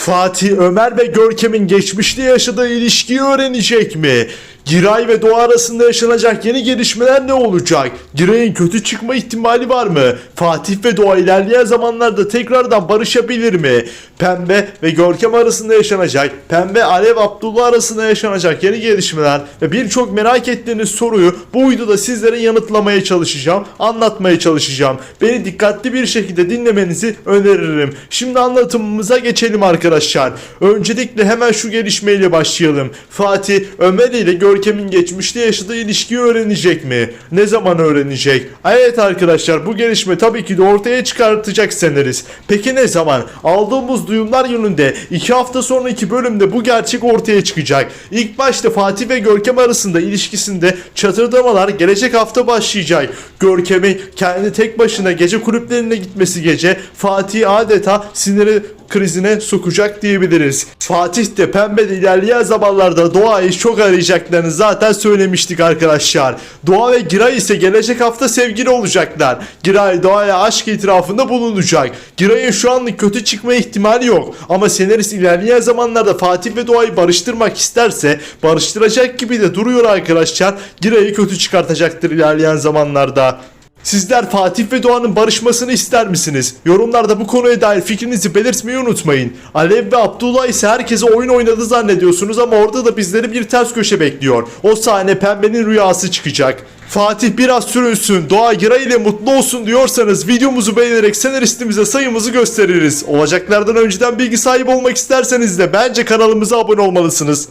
Fatih, Ömer ve Görkem'in geçmişte yaşadığı ilişkiyi öğrenecek mi? Giray ve Doğa arasında yaşanacak yeni gelişmeler ne olacak? Giray'ın kötü çıkma ihtimali var mı? Fatih ve Doğa ilerleyen zamanlarda tekrardan barışabilir mi? Pembe ve Görkem arasında yaşanacak, Pembe Alev Abdullah arasında yaşanacak yeni gelişmeler ve birçok merak ettiğiniz soruyu bu videoda sizlere yanıtlamaya çalışacağım, anlatmaya çalışacağım. Beni dikkatli bir şekilde dinlemenizi öneririm. Şimdi anlatımımıza geçelim arkadaşlar. Öncelikle hemen şu gelişmeyle başlayalım. Fatih, Ömer ile Görkem'in geçmişte yaşadığı ilişkiyi öğrenecek mi? Ne zaman öğrenecek? Evet arkadaşlar bu gelişme tabii ki de ortaya çıkartacak seneriz. Peki ne zaman? Aldığımız duyumlar yönünde 2 hafta sonraki bölümde bu gerçek ortaya çıkacak. İlk başta Fatih ve Görkem arasında ilişkisinde çatırdamalar gelecek hafta başlayacak. Görkem'in kendi tek başına gece kulüplerine gitmesi gece Fatih'i adeta siniri krizine sokacak diyebiliriz. Fatih de Pembe de ilerleyen zamanlarda Doğa'yı çok arayacaklarını zaten söylemiştik arkadaşlar. Doğa ve Giray ise gelecek hafta sevgili olacaklar. Giray Doğa'ya aşk itirafında bulunacak. Giray'ın şu anlık kötü çıkma ihtimali yok. Ama senarist ilerleyen zamanlarda Fatih ve Doğa'yı barıştırmak isterse barıştıracak gibi de duruyor arkadaşlar. Giray'ı kötü çıkartacaktır ilerleyen zamanlarda. Sizler Fatih ve Doğan'ın barışmasını ister misiniz? Yorumlarda bu konuya dair fikrinizi belirtmeyi unutmayın. Alev ve Abdullah ise herkese oyun oynadı zannediyorsunuz ama orada da bizleri bir ters köşe bekliyor. O sahne pembenin rüyası çıkacak. Fatih biraz sürünsün, Doğa Giray ile mutlu olsun diyorsanız videomuzu beğenerek senaristimize sayımızı gösteririz. Olacaklardan önceden bilgi sahibi olmak isterseniz de bence kanalımıza abone olmalısınız.